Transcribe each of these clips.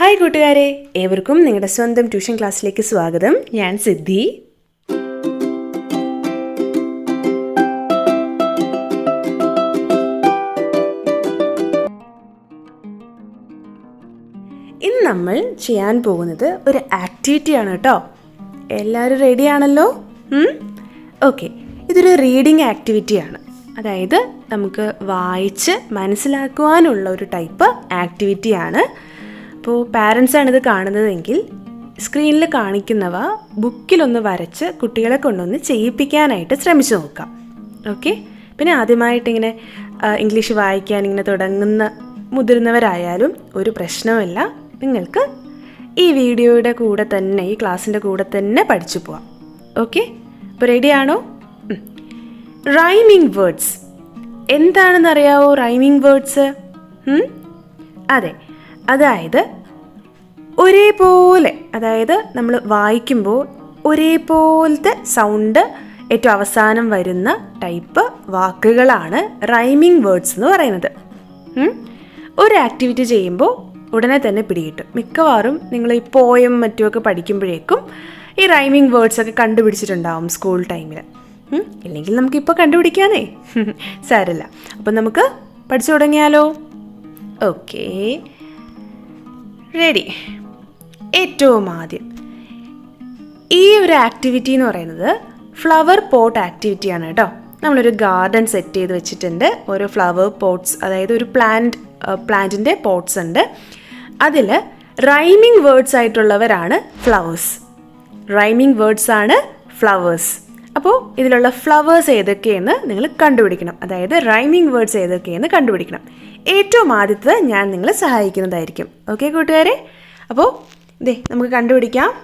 Hi കൂട്ടുകാരെ ഏവർക്കും നിങ്ങളുടെ സ്വന്തം ട്യൂഷൻ ക്ലാസ്സിലേക്ക് സ്വാഗതം. ഞാൻ സിദ്ധി. ഇന്ന് നമ്മൾ ചെയ്യാൻ പോകുന്നത് ഒരു ആക്ടിവിറ്റിയാണ് കേട്ടോ. എല്ലാവരും റെഡി ആണല്ലോ? ഓക്കെ ഇതൊരു റീഡിങ് ആക്ടിവിറ്റിയാണ് അതായത് നമുക്ക് വായിച്ച് മനസ്സിലാക്കുവാനുള്ള ഒരു ടൈപ്പ് ആക്ടിവിറ്റിയാണ് അപ്പോൾ പാരൻസാണ് ഇത് കാണുന്നതെങ്കിൽ സ്ക്രീനിൽ കാണിക്കുന്നവ ബുക്കിലൊന്ന് വരച്ച് കുട്ടികളെ കൊണ്ടൊന്ന് ചെയ്യിപ്പിക്കാനായിട്ട് ശ്രമിച്ചു നോക്കാം. ഓക്കെ പിന്നെ ആദ്യമായിട്ട് ഇങ്ങനെ ഇംഗ്ലീഷ് വായിക്കാൻ ഇങ്ങനെ തുടങ്ങുന്ന മുതിർന്നവരായാലും ഒരു പ്രശ്നവുമില്ല. നിങ്ങൾക്ക് ഈ വീഡിയോയുടെ കൂടെ തന്നെ ഈ ക്ലാസ്സിന്റെ കൂടെ തന്നെ പഠിച്ചു പോവാം. ഓക്കെ അപ്പോൾ റെഡിയാണോ റൈമിംഗ് വേർഡ്സ് എന്താണെന്ന് അറിയാവോ റൈമിംഗ് വേർഡ്സ് അതെ. അതായത് ഒരേപോലെ അതായത് നമ്മൾ വായിക്കുമ്പോൾ ഒരേപോലത്തെ സൗണ്ട് ഏറ്റവും അവസാനം വരുന്ന ടൈപ്പ് വാക്കുകളാണ് റൈമിംഗ് വേർഡ്സ് എന്ന് പറയുന്നത്. ഒരു ആക്ടിവിറ്റി ചെയ്യുമ്പോൾ ഉടനെ തന്നെ പിടികിട്ടും. മിക്കവാറും നിങ്ങൾ ഈ പോയം മറ്റുമൊക്കെ പഠിക്കുമ്പോഴേക്കും ഈ റൈമിംഗ് വേർഡ്സൊക്കെ കണ്ടുപിടിച്ചിട്ടുണ്ടാവും സ്കൂൾ ടൈമിൽ ഇല്ലെങ്കിൽ നമുക്കിപ്പോൾ കണ്ടുപിടിക്കാനേ സാരല്ല അപ്പം നമുക്ക് പഠിച്ചു തുടങ്ങിയാലോ? ഓക്കേ റെഡി ഏറ്റവും ആദ്യം ഈ ഒരു ആക്ടിവിറ്റി എന്ന് പറയുന്നത് ഫ്ലവർ പോട്ട് ആക്ടിവിറ്റിയാണ് കേട്ടോ. നമ്മളൊരു ഗാർഡൻ സെറ്റ് ചെയ്ത് വെച്ചിട്ടുണ്ട്. ഓരോ ഫ്ലവർ പോട്ട്സ് അതായത് ഒരു പ്ലാന്റ് പ്ലാന്റിന്റെ പോട്ട്സ് ഉണ്ട്. അതിൽ റൈമിംഗ് വേർഡ്സ് ആയിട്ടുള്ളവരാണ് ഫ്ലവേഴ്സ് റൈമിംഗ് വേർഡ്സ് ആണ് ഫ്ലവേഴ്സ് അപ്പോൾ ഇതിലുള്ള ഫ്ലവേഴ്സ് ഏതൊക്കെയെന്ന് നിങ്ങൾ കണ്ടുപിടിക്കണം. അതായത് റൈമിംഗ് വേർഡ്സ് ഏതൊക്കെയെന്ന് കണ്ടുപിടിക്കണം. ഏറ്റവും ആദ്യത്തെ ഞാൻ നിങ്ങളെ സഹായിക്കുന്നതായിരിക്കും. ഓക്കെ കൂട്ടുകാരെ? അപ്പോൾ ഇതേ നമുക്ക് കണ്ടുപിടിക്കാം.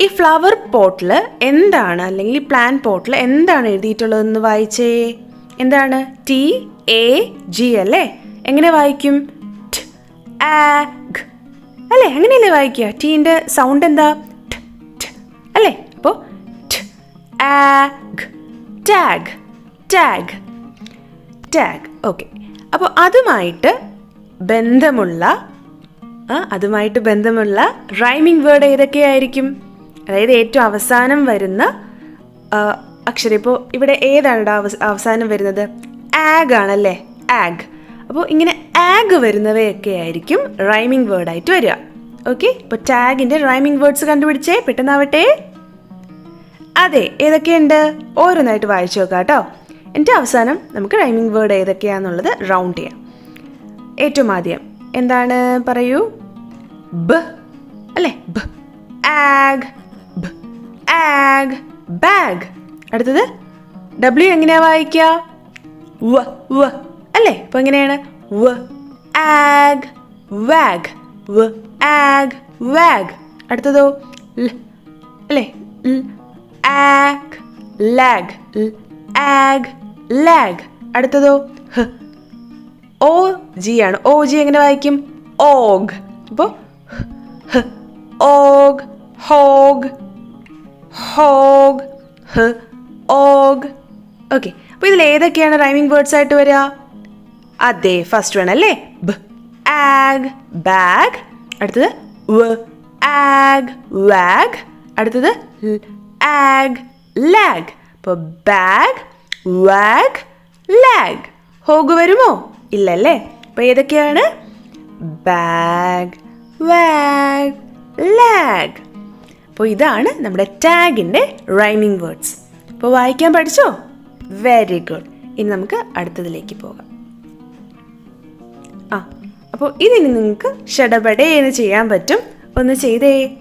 ഈ ഫ്ലവർ പോട്ടിൽ എന്താണ് അല്ലെങ്കിൽ ഈ പ്ലാൻ പോട്ടിൽ എന്താണ് എഴുതിയിട്ടുള്ളതെന്ന് വായിച്ചേ. എന്താണ്? ടി എ ജി അല്ലേ? എങ്ങനെ വായിക്കും. അല്ലേ? അങ്ങനെയല്ലേ വായിക്കുക? ടീന്റെ സൗണ്ട് എന്താ. അല്ലേ? അപ്പോൾ ടാഗ് ടാഗ് ടാഗ് ഓക്കെ അപ്പോൾ അതുമായിട്ട് ബന്ധമുള്ള അതുമായിട്ട് ബന്ധമുള്ള റൈമിംഗ് വേർഡ് ഏതൊക്കെയായിരിക്കും? അതായത് ഏറ്റവും അവസാനം വരുന്ന അക്ഷരം. ഇപ്പോൾ ഇവിടെ ഏതാണ് അവസാനം വരുന്നത്? ആഗ് ആണല്ലേ? ആഗ് അപ്പോൾ ഇങ്ങനെ ആഗ് വരുന്നവയൊക്കെ ആയിരിക്കും റൈമിംഗ് വേർഡായിട്ട് വരിക. ഓക്കെ ഇപ്പോൾ ടാഗിന്റെ റൈമിംഗ് വേർഡ്സ് കണ്ടുപിടിച്ചേ പെട്ടെന്നാവട്ടെ. അതെ ഏതൊക്കെയുണ്ട്? ഓരോന്നായിട്ട് വായിച്ചു നോക്കാം കേട്ടോ എന്നിട്ട് അവസാനം നമുക്ക് റൈമിംഗ് വേർഡ് ഏതൊക്കെയാണെന്നുള്ളത് റൗണ്ട് ചെയ്യാം. ഏറ്റവും ആദ്യം എന്താണ് പറയൂ? ബ. അല്ലേ? ബ. ആഗ്. ബ. ആഗ്. ബാഗ്. അടുത്തത് ഡബ്ല്യു എങ്ങനെയാ വായിക്കുക? വ. വ. അല്ലേ? അപ്പോൾ എങ്ങനെയാണ്? വ. ആഗ്. വാഗ്. വ. ആഗ്. വാഗ്. അടുത്തതോ? ൽ. അല്ലേ? ആഗ്. ലാഗ്. ആഗ്. ലാഗ് അടുത്തതോ? ഹ. ഓ ജി ആണ്. ഓ ജി എങ്ങനെ വായിക്കും? ഓഗ്. അപ്പോൾ og hog hog h og. Okay. അപ്പോൾ ഇതിൽ ഏതൊക്കെയാണ് റൈമിംഗ് വേർഡ്സ് ആയിട്ട് വരിക അതെ ഫസ്റ്റ് വൺ അല്ലേ? ബ്. ആഗ് ബാഗ്. അടുത്തത് വ്. ആഗ് വാഗ്. അടുത്തത് ആഗ് ലാഗ്. അപ്പോൾ ബാഗ് വാഗ് ലാഗ് ഹോഗ് വരുമോ? ഇല്ലല്ലേ? അപ്പോൾ ഏതൊക്കെയാണ്? ബാഗ് വാഗ് ലാഗ് അപ്പോൾ ഇതാണ് നമ്മുടെ ടാഗിന്റെ റൈമിംഗ് വേർഡ്സ് അപ്പോൾ വായിക്കാൻ പഠിച്ചോ? വെരി ഗുഡ് ഇനി നമുക്ക് അടുത്തതിലേക്ക് പോകാം. ആ അപ്പോൾ ഇതിന് നിങ്ങൾക്ക് ഷടപടേ എന്ന് ചെയ്യാൻ പറ്റും. ഒന്ന് ചെയ്തേ.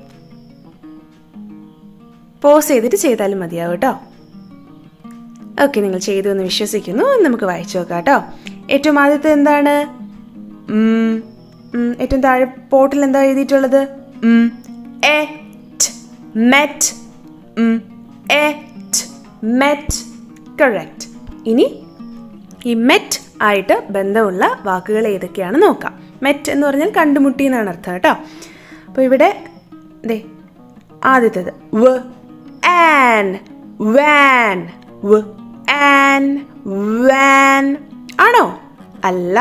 പോസ് ചെയ്തിട്ട് ചെയ്താലും മതിയാവും കേട്ടോ. ഓക്കെ നിങ്ങൾ ചെയ്തു എന്ന് വിശ്വസിക്കുന്നു. നമുക്ക് വായിച്ചു നോക്കാം കേട്ടോ. ഏറ്റവും ആദ്യത്തെ എന്താണ്? ഏറ്റവും താഴെ പോട്ടിൽ എന്താ എഴുതിയിട്ടുള്ളത്? Met met. ഇനി ഈ മെറ്റ് ആയിട്ട് ബന്ധമുള്ള വാക്കുകൾ ഏതൊക്കെയാണ് നോക്കാം. മെറ്റ് എന്ന് പറഞ്ഞാൽ കണ്ടുമുട്ടി എന്നാണ് അർത്ഥം കേട്ടോ. അപ്പോൾ ഇവിടെ ദേ ആദ്യത്തേത്. V an van v. An van ആണോ? അല്ല.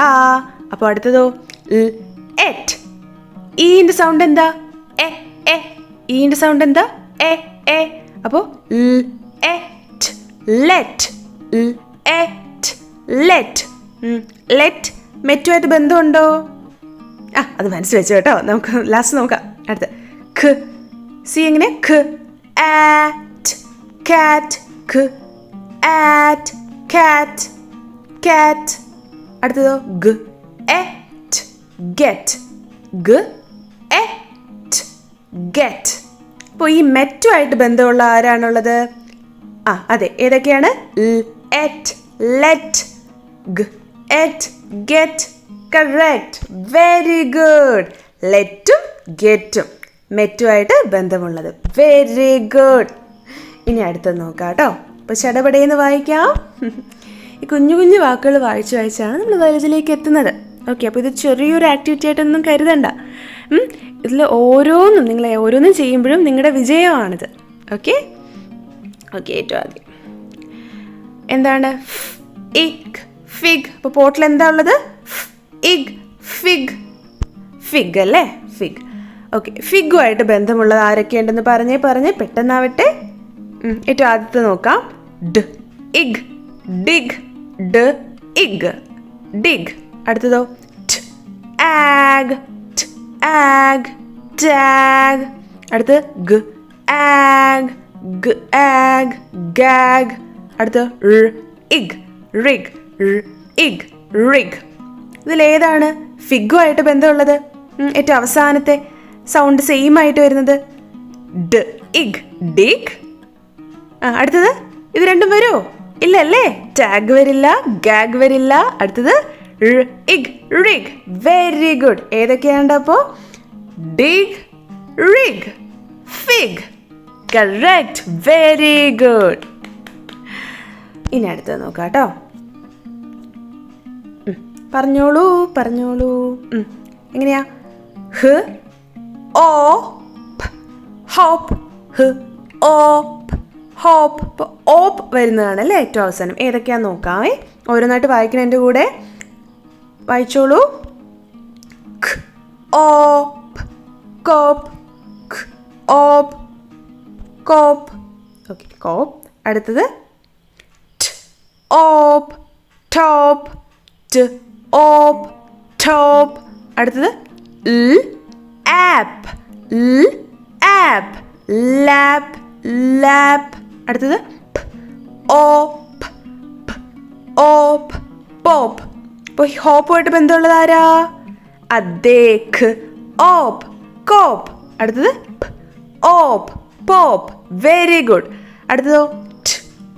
അപ്പോൾ അടുത്തതോ. എറ്റ്. ഈന്റെ സൗണ്ട് എന്താ? E e. ഈന്റെ സൗണ്ട് എന്താ? E e. അപ്പോൾ et. Let. Et. Let. Let. മെറ്റുമായിട്ട് ബന്ധമുണ്ടോ? ആ അത് മനസ്സിൽ വെച്ചു കേട്ടോ. നമുക്ക് ലാസ്റ്റ് നോക്കാം. അടുത്ത. ഖ്. സി എങ്ങനെ? ഖ്. ആറ്റ്. കാറ്റ്. ഖ്. ആറ്റ് കാറ്റ് കാറ്റ് അടുത്തതോ ഗ. എറ്റ് ഗെറ്റ് ഗ എറ്റ് ഗെറ്റ് അപ്പോൾ ഈ മെറ്റുമായിട്ട് ബന്ധമുള്ള ആരാണുള്ളത്? ആ അതെ ഏതൊക്കെയാണ്? എറ്റ് ലെറ്റ് ഗ. At get correct very good ലെറ്റും ഗെറ്റും മെറ്റുമായിട്ട് ബന്ധമുള്ളത്. വെരി ഗുഡ് ഇനി അടുത്തത് നോക്കാം കേട്ടോ. അപ്പോൾ ചടപടയെന്ന് വായിക്കാം. ഈ കുഞ്ഞു കുഞ്ഞു വാക്കുകൾ വായിച്ച് വായിച്ചാണ് നമ്മൾ വലുതിലേക്ക് എത്തുന്നത്. ഓക്കെ അപ്പോൾ ഇത് ചെറിയൊരു ആക്ടിവിറ്റി ആയിട്ടൊന്നും കരുതണ്ട. ഇതിൽ ഓരോന്നും നിങ്ങൾ ഓരോന്നും ചെയ്യുമ്പോഴും നിങ്ങളുടെ വിജയമാണിത്. ഓക്കെ ഓക്കെ ഏറ്റവും ആദ്യം. എന്താണ്? ഇഗ് ഫിഗ് അപ്പോൾ പോട്ടിൽ എന്താ ഉള്ളത്? ഇഗ് ഫിഗ് ഫിഗ് അല്ലേ? ഫിഗ് ഓക്കെ ഫിഗുമായിട്ട് ബന്ധമുള്ളത് ആരൊക്കെയുണ്ടെന്ന് പറഞ്ഞേ പറഞ്ഞേ പെട്ടെന്നാവട്ടെ. ഏറ്റവും ആദ്യത്തെ നോക്കാം. ഡ. ഇഗ്. ഡിഗ്. ഡ. ഇഗ്. ഡിഗ്. അടുത്തതോ. ട് ആഗ്. ട് ആഗ്. ടാഗ് അടുത്ത് ഗ. ആഗ്. ഗ്. ആഗ്. ഗാഗ്. അടുത്ത് r ig. Rig r ig. Rig ഇതിലേതാണ് ഫിഗുമായിട്ട് ബന്ധമുള്ളത്. ഏറ്റവും അവസാനത്തെ സൗണ്ട് സെയിം ആയിട്ട് വരുന്നത്. ഡ. ഇഗ്. ഡിഗ്. അടുത്തത്? ഇത് രണ്ടും വരുമോ ഇല്ല അല്ലേ ടാഗ് വരില്ല ഗാഗ് വരില്ല. അടുത്തത് റിഗ് വെരി ഗുഡ് ഏതൊക്കെയാണ് അപ്പോൾ dig rig fig. Correct very good ഇനി അടുത്തത് നോക്കാം കേട്ടോ പറഞ്ഞോളൂ പറഞ്ഞോളൂ. എങ്ങനെയാ? ഹ് ഓ ഹോപ്പ് ഹ് ഓപ്പ് ഹോപ്പ് ഓപ്പ് വരുന്നതാണ് അല്ലേ ഏറ്റവും അവസാനം? ഏതൊക്കെയാ നോക്കാമേ ഓരോന്നായിട്ട് വായിക്കണതിന്റെ കൂടെ. വായിച്ചോളൂ. ഓപ്പ് കോപ്പ് ഓപ്പ് കോപ്പ് ഓക്കെ കോപ്പ് അടുത്തത് ഓപ്പ് ടോപ്പ് ഓപ്പ് ടോപ്പ് അടുത്തത് ആപ്പ് ആപ്പ് ലാപ്പ് ലാപ്പ് അടുത്തത് ഓപ്പ് ഓപ്പ് പോപ്പ് ഇപ്പോൾ ഹോപ്പുമായിട്ട് ബന്ധമുള്ളത് ആരാ? അദ്ദേഹ് ഓപ്പ് കോപ്പ് അടുത്തത് op op pop very good അടുത്തതോ op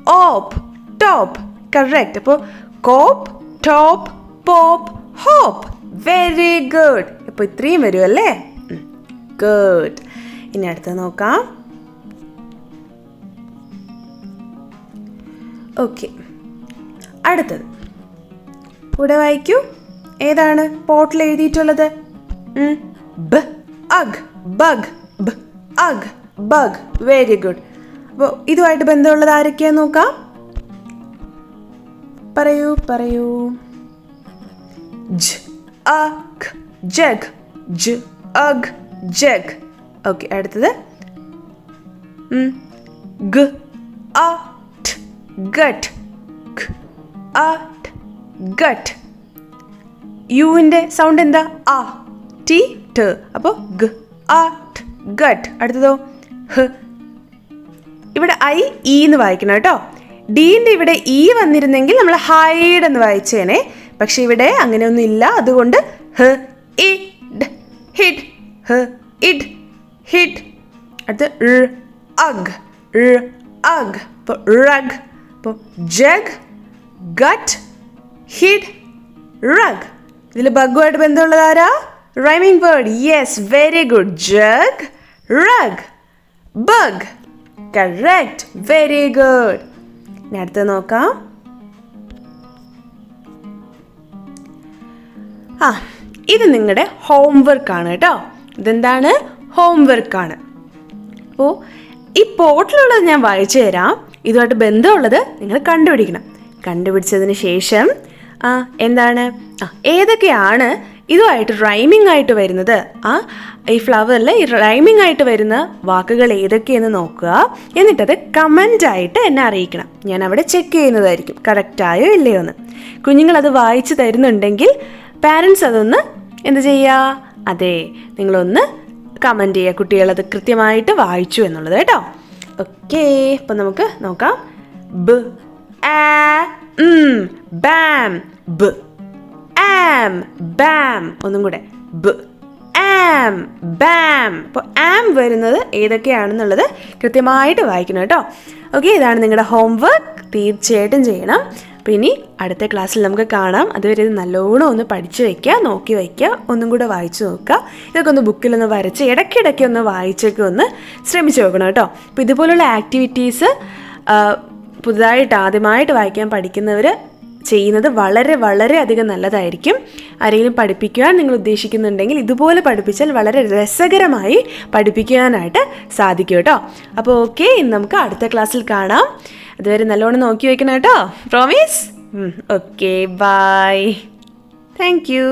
op top correct അപ്പോൾ cop top pop hop very good ഇപ്പോൾ ഇത്രയും വരും അല്ലേ? ഗുഡ് ഇനി അടുത്തത് നോക്കാം. ഓക്കെ. അടുത്തത്. കൂടെ വായിക്കൂ. ഏതാണ് പോട്ടിൽ എഴുതിയിട്ടുള്ളത്. Ug. Bug. Ug. Bug. Very good. അപ്പോൾ ഇതുമായിട്ട് ബന്ധമുള്ളത് ആരൊക്കെയാ നോക്കാം? പറയൂ പറയൂ. അഗ്. ജഗ്. ജ്. അഗ്. ജഗ്. ഓക്കെ അടുത്തത്. ഗ. അട്ട് ഗട്ട്. ഗട്ട്. യുവിന്റെ സൗണ്ട് എന്താ? ആ ടി ട് അപ്പോൾ ഗ. അട്ട് ഗട്ട്. അടുത്തതോ? ഹ്. ഇവിടെ ഐ ഇ എന്ന് വായിക്കണം കേട്ടോ. ഡീന്റെ ഇവിടെ ഇ വന്നിരുന്നെങ്കിൽ നമ്മൾ ഹൈഡ് എന്ന് വായിച്ചേനെ. പക്ഷെ ഇവിടെ അങ്ങനെയൊന്നും ഇല്ല. അതുകൊണ്ട് ഹ് ഇഡ് ഹിഡ്. ഹ് ഇഡ്. ഹിഡ്. അടുത്ത് അഗ്. അഗ്. ഇപ്പോൾ റഗ് ഇപ്പോൾ ജഗ് ഗട്ട് ഹിഡ് റഗ്. ഇതിൽ ബഗുമായിട്ട് ബന്ധമുള്ളത് ആരാ? Rhyming word yes very good jug rug bug correct very good അടുത്ത് നോക്കാം. ആ ഇത് നിങ്ങളുടെ ഹോംവർക്കാണ് കേട്ടോ. ഇതെന്താണ്? ഹോംവർക്കാണ് അപ്പോൾ ഈ പോർട്ടലുള്ളത് ഞാൻ വായിച്ചു തരാം. ഇതുമായിട്ട് ബന്ധമുള്ളത് നിങ്ങൾ കണ്ടുപിടിക്കണം. കണ്ടുപിടിച്ചതിന് ശേഷം ആ എന്താണ്? ആ ഏതൊക്കെയാണ് ഇതുമായിട്ട് റൈമിംഗ് ആയിട്ട് വരുന്നത്? ആ ഈ ഫ്ലവറിൽ ഈ റൈമിംഗ് ആയിട്ട് വരുന്ന വാക്കുകൾ ഏതൊക്കെയെന്ന് നോക്കുക. എന്നിട്ടത് കമന്റ് ആയിട്ട് എന്നെ അറിയിക്കണം. ഞാൻ അവിടെ ചെക്ക് ചെയ്യുന്നതായിരിക്കും കറക്റ്റായോ ഇല്ലയോ എന്ന്. കുഞ്ഞുങ്ങളത് വായിച്ചു തരുന്നുണ്ടെങ്കിൽ പാരൻസ് അതൊന്ന് എന്ത് ചെയ്യുക അതെ നിങ്ങളൊന്ന് കമന്റ് ചെയ്യുക. കുട്ടികളത് കൃത്യമായിട്ട് വായിച്ചു എന്നുള്ളത് കേട്ടോ. ഓക്കേ അപ്പം നമുക്ക് നോക്കാം. ബ് ആ ബാം ബ് ആം ബാം ഒന്നും കൂടെ. ബ് ആം ബാം അപ്പോൾ ആം വരുന്നത് ഏതൊക്കെയാണെന്നുള്ളത് കൃത്യമായിട്ട് വായിക്കണം കേട്ടോ. ഓക്കെ ഇതാണ് നിങ്ങളുടെ ഹോംവർക്ക് തീർച്ചയായിട്ടും ചെയ്യണം. അപ്പോൾ ഇനി അടുത്ത ക്ലാസ്സിൽ നമുക്ക് കാണാം. അതുവരെ ഇത് നല്ലോണം ഒന്ന് പഠിച്ചു വയ്ക്കുക നോക്കി വയ്ക്കുക ഒന്നും കൂടെ വായിച്ചു നോക്കുക ഇതൊക്കെ ഒന്ന് ബുക്കിലൊന്ന് വരച്ച് ഇടയ്ക്കിടയ്ക്ക് ഒന്ന് വായിച്ചൊക്കെ ഒന്ന് ശ്രമിച്ചു നോക്കണം കേട്ടോ. അപ്പോൾ ഇതുപോലുള്ള ആക്ടിവിറ്റീസ് പുതുതായിട്ട് ആദ്യമായിട്ട് വായിക്കാൻ പഠിക്കുന്നവർ ചെയ്യുന്നത് വളരെ വളരെ അധികം നല്ലതായിരിക്കും. ആരെങ്കിലും പഠിപ്പിക്കുവാൻ നിങ്ങൾ ഉദ്ദേശിക്കുന്നുണ്ടെങ്കിൽ ഇതുപോലെ പഠിപ്പിച്ചാൽ വളരെ രസകരമായി പഠിപ്പിക്കുവാനായിട്ട് സാധിക്കും കേട്ടോ. അപ്പോൾ ഓക്കെ ഇന്ന് നമുക്ക് അടുത്ത ക്ലാസ്സിൽ കാണാം. അതുവരെ നല്ലോണം നോക്കി വയ്ക്കണം കേട്ടോ. Promise okay bye thank you